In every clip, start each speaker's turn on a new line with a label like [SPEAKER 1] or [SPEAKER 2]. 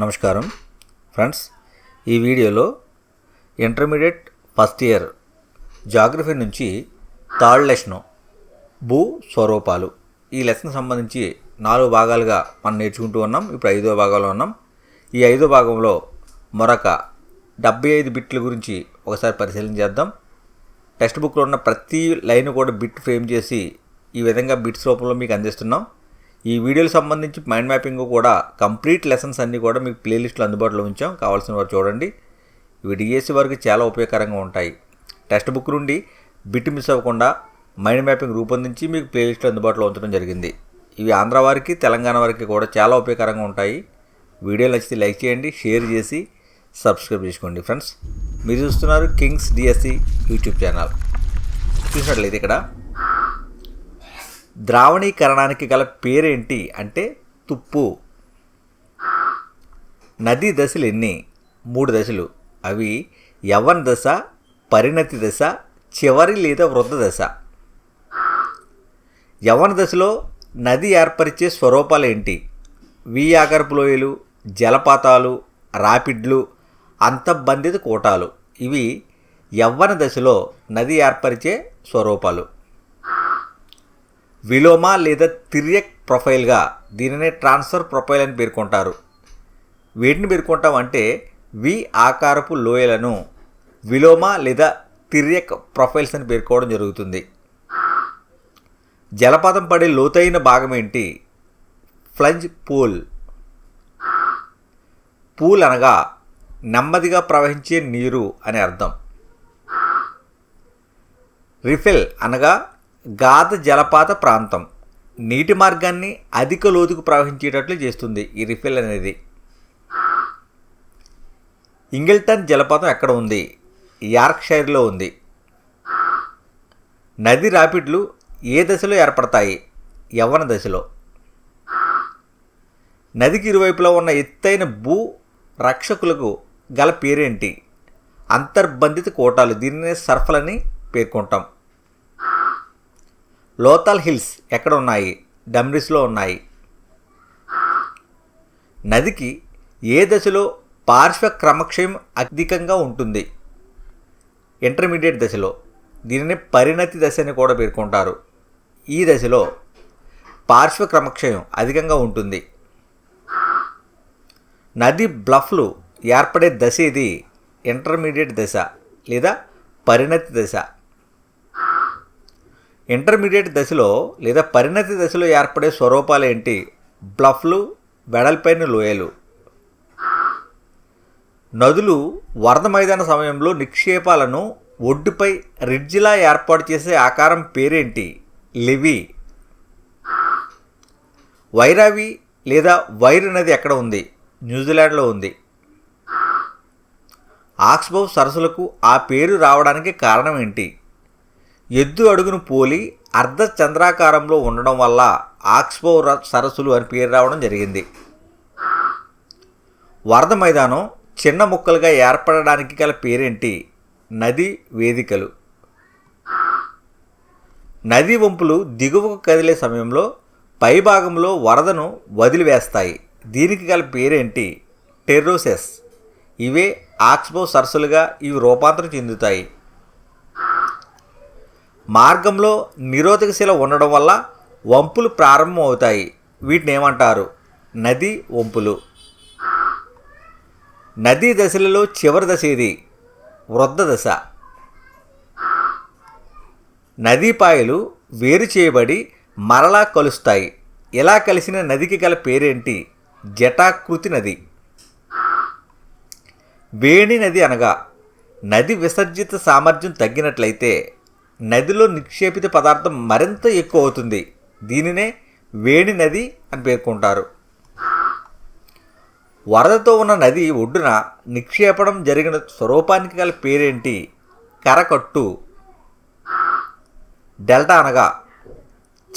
[SPEAKER 1] నమస్కారం. ఫ్రెండ్స్ ఈ వీడియోలో ఇంటర్మీడియట్ ఫస్ట్ ఇయర్ జాగ్రఫీ నుంచి థర్డ్ లెసన్ భూ స్వరూపాలు ఈ లెసన్ సంబంధించి నాలుగు భాగాలుగా మనం నేర్చుకుంటూ ఉన్నాం. ఇప్పుడు ఐదో భాగంలో ఉన్నాం. ఈ ఐదో భాగంలో మరొక డెబ్బై ఐదు బిట్ల గురించి ఒకసారి పరిశీలన చేద్దాం. టెక్స్ట్ బుక్లో ఉన్న ప్రతి లైన్ కూడా బిట్ ఫ్రేమ్ చేసి ఈ విధంగా బిట్స్ రూపంలో మీకు అందిస్తున్నాం. ఈ వీడియోకి సంబంధించి మైండ్ మ్యాపింగ్ కూడా కంప్లీట్ లెసన్స్ అన్నీ కూడా మీకు ప్లేలిస్ట్లో అందుబాటులో ఉంచాం. కావాల్సిన వారు చూడండి. ఇవి డిఎస్సి వారికి చాలా ఉపయోగకరంగా ఉంటాయి. టెక్స్ట్ బుక్ నుండి బిట్ మిస్ అవ్వకుండా మైండ్ మ్యాపింగ్ రూపొందించి మీకు ప్లేలిస్ట్లో అందుబాటులో ఉంచడం జరిగింది. ఇవి ఆంధ్ర వారికి తెలంగాణ వారికి కూడా చాలా ఉపయోగకరంగా ఉంటాయి. వీడియో నచ్చితే లైక్ చేయండి షేర్ చేసి సబ్స్క్రైబ్ చేసుకోండి ఫ్రెండ్స్. మీరు చూస్తున్నారు కింగ్స్ డిఎస్సి యూట్యూబ్ ఛానల్. చూసినట్లయితే ఇక్కడ ద్రావణీకరణానికి గల పేరేంటి అంటే తుప్పు. నదీ దశలు ఎన్ని? మూడు దశలు. అవి యవ్వన దశ పరిణతి దశ చివరి లేదా వృద్ధ దశ. యవ్వన దశలో నది ఏర్పరిచే స్వరూపాలు ఏంటి? వి లోయలు జలపాతాలు రాపిడ్లు అంతబంధిత కూటాలు. ఇవి యవ్వన దశలో నది ఏర్పరిచే స్వరూపాలు. విలోమ లేదా తిర్యక్ ప్రొఫైల్గా దీనినే ట్రాన్స్ఫర్ ప్రొఫైల్ అని పేర్కొంటారు. వీటిని పేర్కొంటాం అంటే వి ఆకారపు లోయలను విలోమ లేదా తిర్యక్ ప్రొఫైల్స్ అని పేర్కోవడం జరుగుతుంది. జలపాతం పడే లోతైన భాగం ఏంటి? ఫ్లంజ్ పూల్. పూల్ అనగా నెమ్మదిగా ప్రవహించే నీరు అని అర్థం. రిఫిల్ అనగా గాధ జలపాత ప్రాంతం. నీటి మార్గాన్ని అధిక లోతుకు ప్రవహించేటట్లు చేస్తుంది ఈ రిఫిల్ అనేది. ఇంగిల్టన్ జలపాతం ఎక్కడ ఉంది? యార్క్షైర్లో ఉంది. నది రాపిడ్లు ఏ దశలో ఏర్పడతాయి? యవ్వన దశలో. నదికి ఇరువైపులా ఉన్న ఎత్తైన భూ రక్షకులకు గల పేరేంటి? అంతర్బంధిత కోటాలు. దీనినే సర్ఫలని పేర్కొంటాం. లోతాల్ హిల్స్ ఎక్కడ ఉన్నాయి డమ్రిస్లో ఉన్నాయి. నదికి ఏ దశలో పార్శ్వ క్రమక్షయం అధికంగా ఉంటుంది? ఇంటర్మీడియట్ దశలో. దీనిని పరిణతి దశ అని కూడా పేర్కొంటారు. ఈ దశలో పార్శ్వ క్రమక్షయం అధికంగా ఉంటుంది. నది బ్లఫ్లు ఏర్పడే దశ ఇది ఇంటర్మీడియట్ దశ లేదా పరిణతి దశ. ఇంటర్మీడియట్ దశలో లేదా పరిణతి దశలో ఏర్పడే స్వరూపాలు ఏంటి బ్లఫ్లు వెడల్పైన లోయలు. నదులు వరద మైదాన సమయంలో నిక్షేపాలను ఒడ్డుపై రిడ్జిలా ఏర్పాటు చేసే ఆకారం పేరేంటి? లివి. వైరావి లేదా వైర్ నది ఎక్కడ ఉంది? న్యూజిలాండ్లో ఉంది. ఆక్స్బౌ సరస్సులకు ఆ పేరు రావడానికి కారణం ఏంటి? ఎద్దు అడుగును పోలి అర్ధ చంద్రాకారంలో ఉండడం వల్ల ఆక్స్బో సరస్సులు అని పేరు రావడం జరిగింది. వరద మైదానం చిన్న ముక్కలుగా ఏర్పడడానికి గల పేరేంటి? నది వేదికలు. నది వంపులు దిగువకు కదిలే సమయంలో పైభాగంలో వరదను వదిలివేస్తాయి. దీనికి గల పేరేంటి? టెర్రోసెస్. ఇవే ఆక్స్బో సరస్సులుగా ఇవి రూపాంతరం చెందుతాయి. మార్గంలో నిరోధక శిల ఉండడం వల్ల వంపులు ప్రారంభం అవుతాయి వీటిని ఏమంటారు? నది వంపులు. నదీ దశలలో చివరి దశ ఇది. వృద్ధ దశ. నదీపాయలు వేరు చేయబడి మరలా కలుస్తాయి. ఇలా కలిసిన నదికి గల పేరేంటి? జటాకృతి నది. వేణి నది అనగా నది విసర్జిత సామర్థ్యం తగ్గినట్లయితే నదిలో నిక్షేపిత పదార్థం మరింత ఎక్కువ అవుతుంది దీనినే వేణి నది అని పేర్కొంటారు. వరదతో ఉన్న నది ఒడ్డున నిక్షేపడం జరిగిన స్వరూపానికి గల పేరేంటి? కరకట్టు. డెల్టా అనగా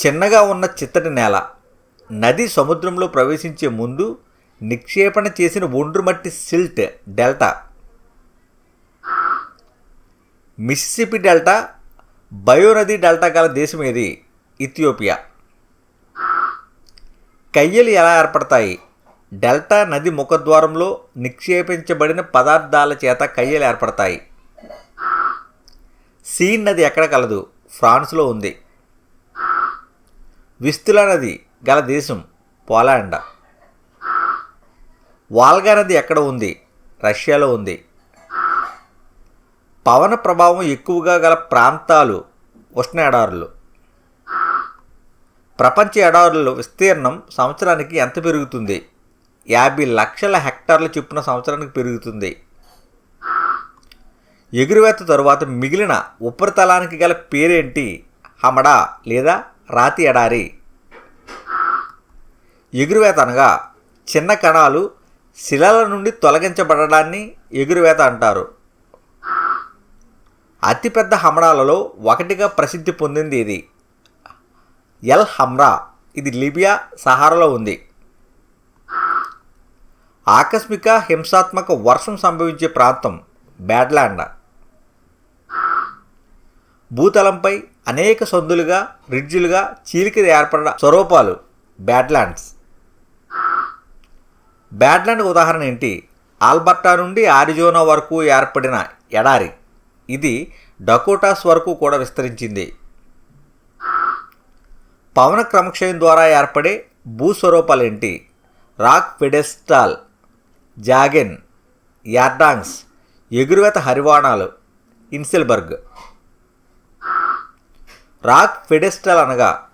[SPEAKER 1] చిన్నగా ఉన్న చిత్తటి నేల. నది సముద్రంలో ప్రవేశించే ముందు నిక్షేపణ చేసిన ఒండ్రు మట్టి సిల్ట్ డెల్టా. మిస్సిపి డెల్టా బయోనది డెల్టా గల దేశం ఏది? ఇథియోపియా. కయ్యలు ఎలా ఏర్పడతాయి? డెల్టా నది ముఖద్వారంలో నిక్షేపించబడిన పదార్థాల చేత కయ్యలు ఏర్పడతాయి. సీన్ నది ఎక్కడ కలదు? ఫ్రాన్స్లో ఉంది. విస్తుల నది గల దేశం పోలాండ్. వాల్గా నది ఎక్కడ ఉంది? రష్యాలో ఉంది. పవన ప్రభావం ఎక్కువగా గల ప్రాంతాలు ఉష్ణ ఎడారులు. ప్రపంచ ఎడారుల విస్తీర్ణం సంవత్సరానికి ఎంత పెరుగుతుంది? యాభై లక్షల హెక్టార్ల చొప్పున సంవత్సరానికి పెరుగుతుంది. ఎగురువేత తరువాత మిగిలిన ఉపరితలానికి గల పేరేంటి? హమడా లేదా రాతి ఎడారి? ఎగురువేత అనగా చిన్న కణాలు శిలల నుండి తొలగించబడడాన్ని ఎగురువేత అంటారు. అతిపెద్ద హమడాలలో ఒకటిగా ప్రసిద్ధి పొందింది ఇది. ఎల్ హమ్రా ఇది లిబియా సహారాలో ఉంది. ఆకస్మిక హింసాత్మక వర్షం సంభవించే ప్రాంతం బ్యాడ్లాండ్. భూతలంపై అనేక సందులుగా రిడ్జులుగా చీలిక ఏర్పడిన స్వరూపాలు బ్యాడ్లాండ్స్. బ్యాడ్లాండ్ ఉదాహరణ ఏంటి? ఆల్బర్టా నుండి ఆరిజోనా వరకు ఏర్పడిన ఎడారి. ఇది డకోటాస్ వరకు కూడా విస్తరించింది. పవన క్రమక్షయం ద్వారా ఏర్పడే భూస్వరూపాలేంటి? రాక్ పెడెస్టాల్ జాగెన్ యార్డాంగ్స్ ఎగురువేత హరివాణాలు ఇన్సెల్బర్గ్. రాక్ ఫెడెస్టల్ అనగా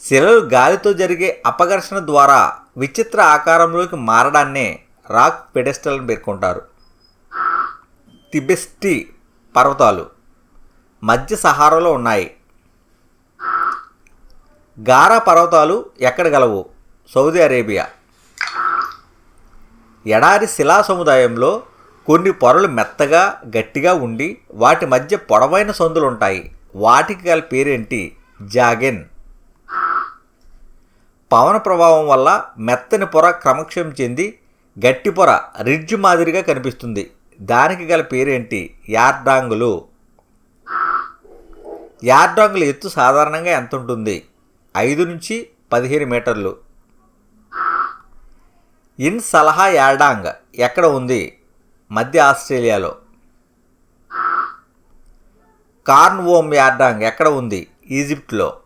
[SPEAKER 1] శిలలు గాలితో జరిగే అపఘర్షణ ద్వారా విచిత్ర ఆకారంలోకి మారడాన్నే రాక్ పెడెస్టల్ అని పేర్కొంటారు. తిబెస్టీ పర్వతాలు మధ్య సహారాలో ఉన్నాయి. గారా పర్వతాలు ఎక్కడ గలవు? Saudi Arabia. ఎడారి శిలా సముదాయంలో కొన్ని పొరలు మెత్తగా గట్టిగా ఉండి వాటి మధ్య పొడవైన సందులు ఉంటాయి వాటికి గల పేరేంటి? జాగెన్. పవన ప్రభావం వల్ల మెత్తని పొర క్రమక్షయం చెంది గట్టి పొర రిడ్జ్ మాదిరిగా కనిపిస్తుంది. దానికి గల పేరేంటి? యార్డాంగులు. యార్డాంగుల ఎత్తు సాధారణంగా ఎంత ఉంటుంది ఐదు నుంచి పదిహేను మీటర్లు. ఇన్ సలహా యార్డాంగ్ ఎక్కడ ఉంది? మధ్య ఆస్ట్రేలియాలో. కార్న్వోమ్ యార్డాంగ్ ఎక్కడ ఉంది? ఈజిప్ట్లో.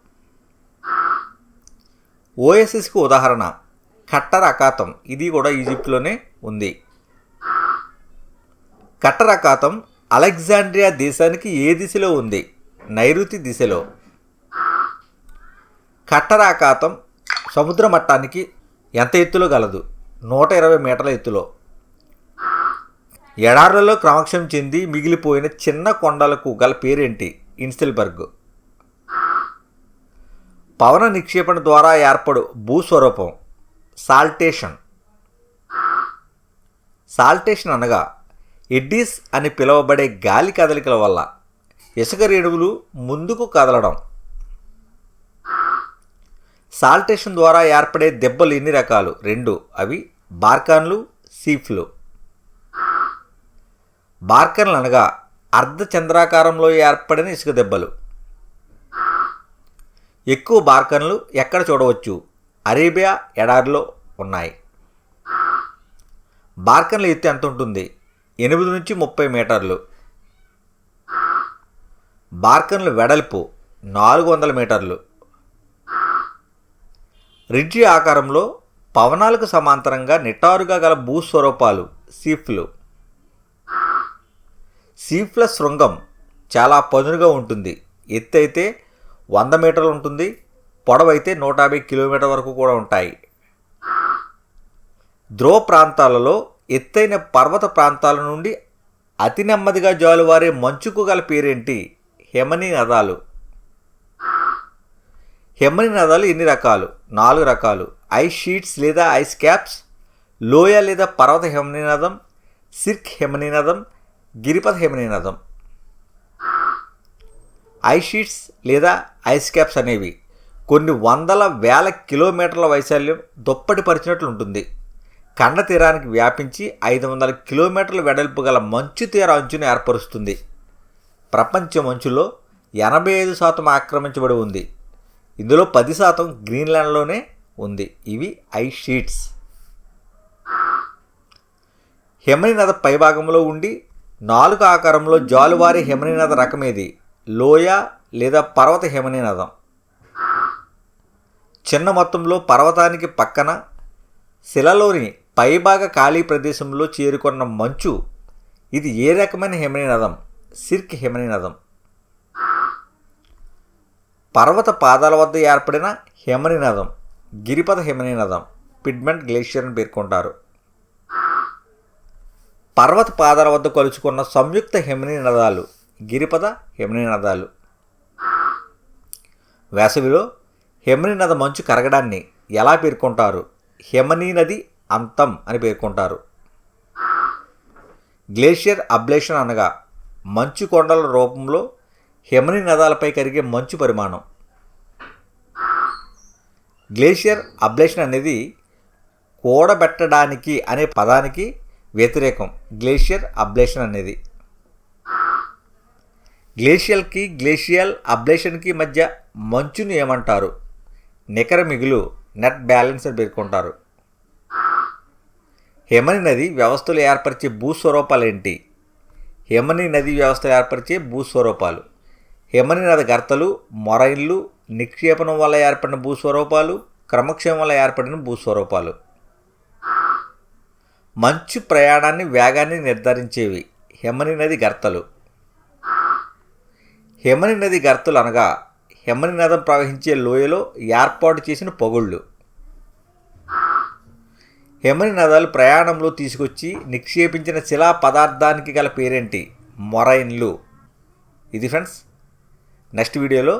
[SPEAKER 1] ఓఎస్ఎస్కి ఉదాహరణ కట్టర్ అకాతం ఇది కూడా ఈజిప్ట్లోనే ఉంది. కటరకాతం అలెగ్జాండ్రియా దేశానికి ఏ దిశలో ఉంది? నైరుతి దిశలో. కట్టరాకాతం సముద్ర మట్టానికి ఎంత ఎత్తులో గలదు? నూట ఇరవై మీటర్ల ఎత్తులో. ఎడారులలో క్రమక్షం చెంది మిగిలిపోయిన చిన్న కొండలకు గల పేరేంటి? ఇన్స్టిల్బర్గ్. పవన నిక్షేపణ ద్వారా ఏర్పడు భూస్వరూపం సాల్టేషన్. సాల్టేషన్ అనగా ఎడ్డీస్ అని పిలువబడే గాలి కదలికల వల్ల ఇసుక రేణువులు ముందుకు కదలడం. సాల్టేషన్ ద్వారా ఏర్పడే దెబ్బలు ఎన్ని రకాలు? రెండు. అవి బార్కాన్లు సీఫ్లు. బార్కన్లు అనగా అర్ధ చంద్రాకారంలో ఏర్పడిన ఇసుక దెబ్బలు. ఎక్కువ బార్కన్లు ఎక్కడ చూడవచ్చు? అరేబియా ఎడారిలో ఉన్నాయి. బార్కన్ల ఎత్తు ఎంత ఉంటుంది? ఎనిమిది నుంచి ముప్పై మీటర్లు. బార్కన్ల వెడల్పు నాలుగు వందల మీటర్లు. రిడ్జి ఆకారంలో పవనాలకు సమాంతరంగా నిటారుగా గల భూస్వరూపాలు సీఫ్లు. సీఫ్ల శృంగం చాలా పదునుగా ఉంటుంది. ఎత్తు అయితే వంద మీటర్లు ఉంటుంది. పొడవైతే నూట యాభై కిలోమీటర్ వరకు కూడా ఉంటాయి. ధ్రువ ప్రాంతాలలో ఎత్తైన పర్వత ప్రాంతాల నుండి అతి నెమ్మదిగా జాలువారే మంచుకు గల పేరేంటి? హెమనీ నదాలు. హెమనీ నదాలు ఎన్ని రకాలు? నాలుగు రకాలు. ఐస్ షీట్స్ లేదా ఐస్ క్యాప్స్ లోయ లేదా పర్వత హెమనీ నదం సిర్క్ హెమనీ నదం గిరిపథ హెమనీ నదం. ఐస్ షీట్స్ లేదా ఐస్ క్యాప్స్ అనేవి కొన్ని వందల వేల కిలోమీటర్ల వైశాల్యం దుప్పటి పరిచినట్లు ఉంటుంది కండ తీరానికి వ్యాపించి ఐదు వందల కిలోమీటర్ల వెడల్పు గల మంచు తీర అంచును ఏర్పరుస్తుంది. ప్రపంచ మంచులో ఎనభై ఐదు శాతం ఆక్రమించబడి ఉంది. ఇందులో పది శాతం గ్రీన్లాండ్లోనే ఉంది. ఇవి ఐ షీట్స్. హిమనీనద పైభాగంలో ఉండి నాలుగు ఆకారంలో జాలువారి రకం రకమేది. లోయ లేదా పర్వత హిమనీనదం చిన్న మొత్తంలో పర్వతానికి పక్కన శిలలోని పైభాగ ఖాళీ ప్రదేశంలో చేరుకున్న మంచు ఇది ఏ రకమైన హిమనీనదం సిర్క్ హిమనీనదం పర్వత పాదాల వద్ద ఏర్పడిన హిమనీనదం గిరిపథ హిమనీనదం పిడ్మెంట్ గ్లేషియర్ అని పేర్కొంటారు. పర్వత పాదాల వద్ద కలుచుకున్న సంయుక్త హిమనీనదాలు గిరిపథ హిమనీనదాలు వేసవిలో హిమనీనద మంచు కరగడాన్ని ఎలా పేర్కొంటారు? హిమనీనది అంతం అని పేర్కొంటారు. గ్లేషియర్ అబ్లేషన్ అనగా మంచు కొండల రూపంలో హిమని నదాలపై కరిగే మంచు పరిమాణం. గ్లేషియర్ అబ్లేషన్ అనేది కూడబెట్టడానికి అనే పదానికి వ్యతిరేకం. గ్లేషియర్ అబ్లేషన్ అనేది గ్లేషియల్కి గ్లేషియల్ అబ్లేషన్కి మధ్య మంచును ఏమంటారు? నికర మిగులు నెట్ బ్యాలెన్స్ అని పేర్కొంటారు. హిమని నది వ్యవస్థలు ఏర్పరిచే భూస్వరూపాలు ఏంటి హిమని నది వ్యవస్థలు ఏర్పరిచే భూస్వరూపాలు. హిమని నది గర్తలు మొరైన్లు నిక్షేపణం వల్ల ఏర్పడిన భూస్వరూపాలు క్రమక్షేమం వల్ల ఏర్పడిన భూస్వరూపాలు. మంచు ప్రయాణాన్ని వేగాన్ని నిర్ధారించేవి హిమని నది గర్తలు. హిమని నది గర్తలు అనగా హిమని నదం ప్రవహించే లోయలో ఏర్పాటు చేసిన పొగుళ్ళు. హెమని నదాలు ప్రయాణంలో తీసుకొచ్చి నిక్షేపించిన శిలా పదార్థానికి గల పేరేంటి? మొరైన్లు. ఇది ఫ్రెండ్స్ నెక్స్ట్ వీడియోలో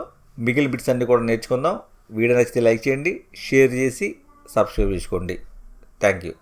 [SPEAKER 1] మిగిలిన బిట్స్ అన్నీ కూడా నేర్చుకుందాం. వీడియో నచ్చితే లైక్ చేయండి షేర్ చేసి సబ్స్క్రైబ్ చేసుకోండి. Thank you.